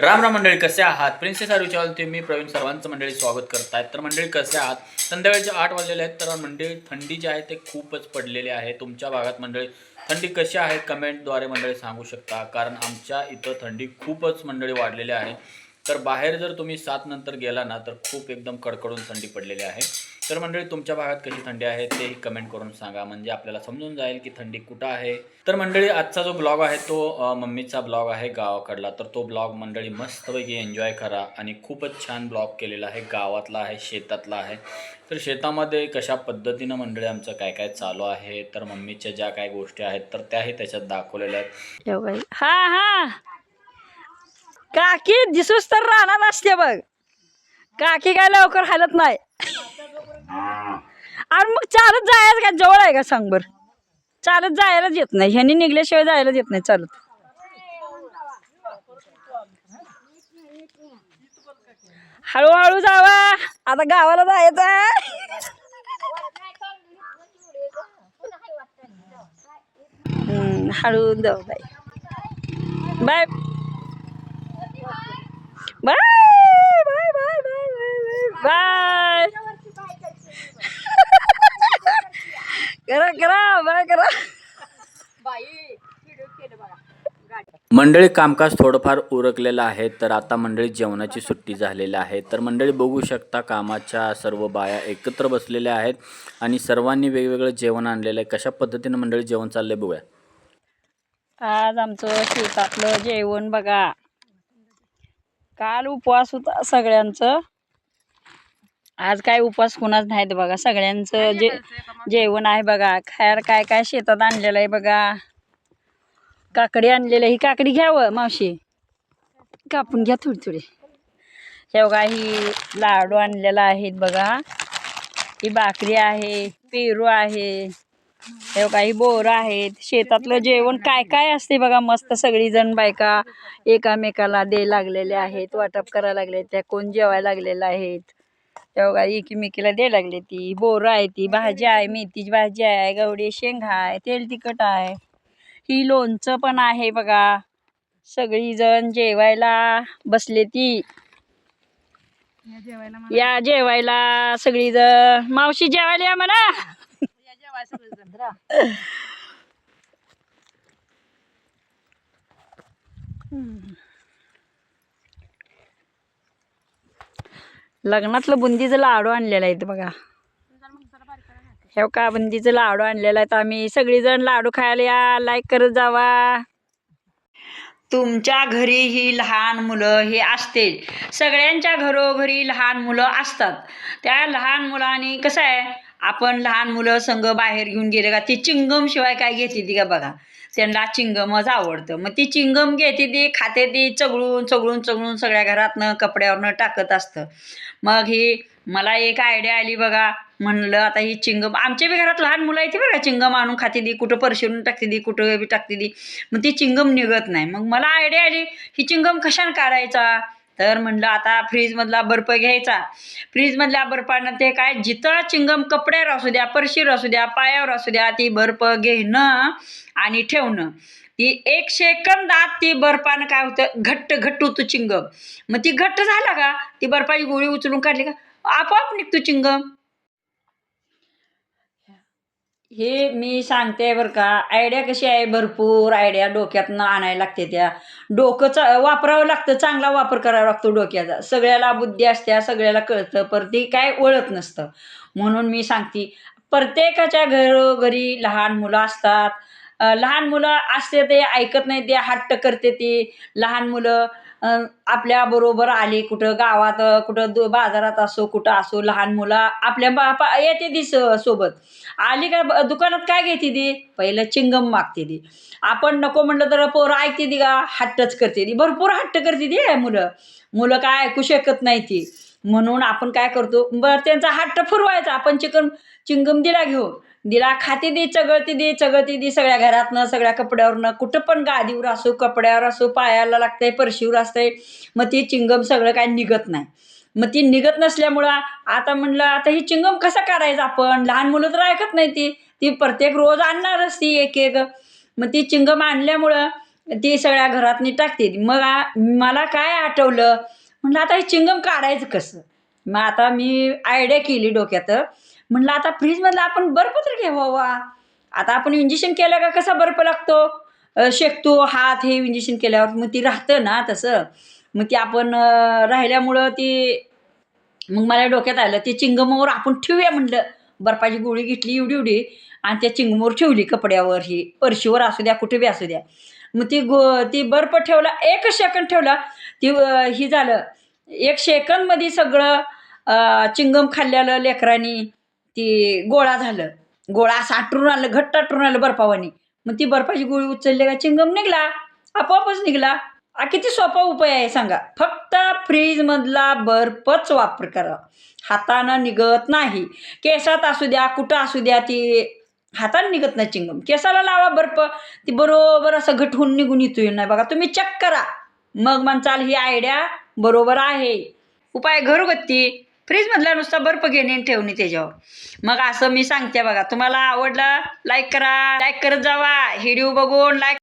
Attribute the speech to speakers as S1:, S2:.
S1: राम राम मंडळी कसे आहात? प्रिन्सेस आरू चॅनल मी प्रवीण सर्वांचं मंडळी स्वागत करतायत. तर मंडळी कसे आहात? संध्याकाळचे आठ वाजलेले आहेत तर मंडळी थंडी जी आहे ते खूपच पडलेली आहे. तुमच्या भागात मंडळी थंडी कशी आहे? कमेंटद्वारे मंडळी सांगू शकता. कारण आमच्या इथं थंडी खूपच मंडळी वाढलेली आहे. तर बाहेर जर तुम्ही सात नंतर गेला ना तर खूप एकदम कडकडून थंडी पडलेली आहे. तर मंडळी तुमच्या भागात कशी थंडी आहे तेही कमेंट करून सांगा. म्हणजे आपल्याला समजून जाईल की थंडी कुठं आहे. तर मंडळी आजचा जो ब्लॉग आहे तो मम्मीचा ब्लॉग आहे गावाकडला. तर तो ब्लॉग मंडळी मस्तपैकी एन्जॉय करा आणि खूपच छान ब्लॉग केलेला आहे. गावातला आहे शेतातला आहे. तर शेतामध्ये कशा पद्धतीनं मंडळी आमचं काय काय चालू आहे तर मम्मीच्या ज्या काय गोष्टी आहेत तर त्याही त्याच्यात दाखवलेल्या आहेत.
S2: हा हा. काकी दिसूस तर राहणार असते बघ. काकी काय लवकर हालत नाही. आणि मग चालत जायचं का? जवळ आहे का सांग बर? चालत जायलाच येत नाही. ह्यानी निघल्याशिवाय जायलाच येत नाही चालत. हळूहळू जावा. आता गावाला जायचं. हळू जाऊ bye. Bye bye bye bye bye. Bye. करा करा बाय करा.
S1: मंडळी कामकाज थोडंफार उरकलेलं आहे तर आता मंडळी जेवणाची सुट्टी झालेली आहे. तर मंडळी बघू शकता कामाच्या सर्व बाया एकत्र बसलेल्या आहेत आणि सर्वांनी वेगवेगळं जेवण आणलेलं आहे. कशा पद्धतीनं मंडळी जेवण चाललंय बघूया.
S2: आज आमचं शेतातलं जेवण बघा. काल उपवास होता सगळ्यांचं. आज काय उपवास कुणाच नाहीत बघा. सगळ्यांचं जे जेवण आहे बघा. खायला काय काय शेतात आणलेलं आहे बघा. काकडी आणलेली. ही काकडी घ्यावं मावशी? कापून घ्या थोडी थोडी. हे बघा ही लाडू आणलेला आहेत बघा. ही भाकरी आहे पेरू आहे. हे बघा ही बोरं आहेत. शेतातलं जेवण काय काय असते बघा मस्त सगळीजण बायका एकामेकाला दे लागलेले आहेत वाटप करायला लागले त्या कोण जेवायला लागलेलं आहेत. हे बघा एकीमेकीला दे लागले ती. बोरं आहे ती भाजी आहे मेथीची भाजी आहे गवडी शेंग आहे तेल तिखट आहे. ही लोणचं पण आहे बघा. सगळीजण जेवायला बसले ती. या जेवायला सगळीजण. मावशी जेवायला या म्हणा. लग्नातलं बुंदीचं लाडू आणलेलं आहे बघा. हे का बुंदीचं लाडू आणलेलं आहे. तर आम्ही सगळीजण लाडू खायला या. लाईक करत जावा. तुमच्या घरी ही लहान मुलं हे असते सगळ्यांच्या घरोघरी लहान मुलं असतात. त्या लहान मुलांनी कसं आहे आपण लहान मुलं संघ बाहेर घेऊन गेले का ती चिंगम शिवाय काय घेते ती का बघा? त्यांना चिंगमच आवडतं. मग ती चिंगम घेते ती खाते ती चगळून चगळून चगळून सगळ्या घरातनं कपड्यावरनं टाकत असतं. मग ही मला एक आयडिया आली बघा. म्हणलं आता ही चिंगम आमच्या बी घरात लहान मुलं येते बघा चिंगम आणून खाते दी कुठं परशिरून टाकते दी कुठं बी टाकते दी मग ती चिंगम निघत नाही. मग मला आयडिया आली ही चिंगम कशाने काढायचा? तर म्हणलं आता फ्रीजमधला बर्फ घ्यायचा. फ्रीजमधल्या बर्फानं ते काय जिथं चिंगम कपड्यावर असू द्या परशीवर असू द्या पायावर असू द्या ती बर्फ घेणं आणि ठेवणं. ती एक सेकंदात ती बर्फानं काय होतं घट्ट घट्ट होतो चिंगम. मग ती घट्ट झाला का? ती बर्फाची गोळी उचलून काढली का? आपोआप निघतो चिंगम. हे मी सांगते बरं का आयडिया कशी आहे? भरपूर आयडिया डोक्यातनं आणायला लागते त्या. डोकं चा वापरावं लागतं चांगला वापर करावा लागतो डोक्याचा. सगळ्याला बुद्धी असत्या सगळ्याला कळतं पर ती काय ओळख नसतं. म्हणून मी सांगते प्रत्येकाच्या घरोघरी लहान मुलं असतात. लहान मुलं असते ते ऐकत नाही ते हट्ट करते ती. लहान मुलं आपल्याबरोबर आली कुठं गावात कुठं दु बाजारात असो कुठं असो लहान मुलं आपल्या बापा येते ती स- सोबत. आली का ब- दुकानात काय घेते ती? पहिलं चिंगम मागते ती. आपण नको म्हटलं तर पोरं ऐकते ती का? हट्टच करते ती. भरपूर हट्ट करते ती मुलं. मुलं काय ऐकू शकत नाही ती. म्हणून आपण काय करतो? बरं त्यांचा हट्ट फुरवायचा आपण चिकन चिंगम दिला घेऊ दिला खाते दे चगळती दे चगळती दे सगळ्या घरातनं सगळ्या कपड्यावरनं. कुठं पण गादीवर असो कपड्यावर असो पायाला लागतंय परशीवर असतंय मग ती चिंगम सगळं काय निघत नाही. मग ती निघत नसल्यामुळं आता म्हणलं आता ही चिंगम कसा काढायचा आपण? लहान मुलं तर ऐकत नाही ती. ती प्रत्येक रोज आणणारच ती एक एक. मग ती चिंगम आणल्यामुळं ती सगळ्या घरातनी टाकते. मग मला काय आठवलं? म्हणलं आता हे चिंगम काढायचं कसं? मग आता मी आयडिया केली डोक्यात. म्हणलं आता फ्रीजमधलं आपण बर्फ तर घ्यावा आता आपण इंजेक्शन केलं का कसा बर्फ लागतो? शेकतो हात हे इंजेक्शन केल्यावर मग ती राहतं ना तसं. मग ती आपण राहिल्यामुळं ती मग मला डोक्यात आलं ते चिंगमोर आपण ठेवूया म्हणलं. बर्फाची गोळी घेतली एवढी एवढी आणि त्या चिंगमोर ठेवली कपड्यावर ही. परशीवर असू द्या कुठे बी असू द्या. मग ती गो ती बर्फ ठेवला एक सेकंद ठेवला ती ही झालं. एक सेकंदमध्ये सगळं चिंगम खाल्लेलं लेकरांनी. ती गोळा झालं. गोळा असं आटरून आलं घट्ट आटरून आलं बर्फावानी. मग ती बर्फाची गोळी उचलली का चिंगम निघला. आपोआपच निघला. हा किती सोपा उपाय आहे सांगा. फक्त फ्रीजमधला बर्फच वापर करा. हातानं निघत नाही. केसात असू द्या कुठं असू द्या ती हातानं निघत नाही चिंगम. केसाला लावा बर्फ. ती बरोबर असं घट होऊन निघून येतो नाही बघा तुम्ही चेक करा. मग म्हणचाल ही आयडिया बरोबर आहे. उपाय घरगुती. फ्रीजमधला नुसता बर्फ घेणे ठेवणे त्याच्यावर. मग असं मी सांगते बघा तुम्हाला आवडलं लाईक करा लाईक करत जावा. व्हिडिओ बघून लाईक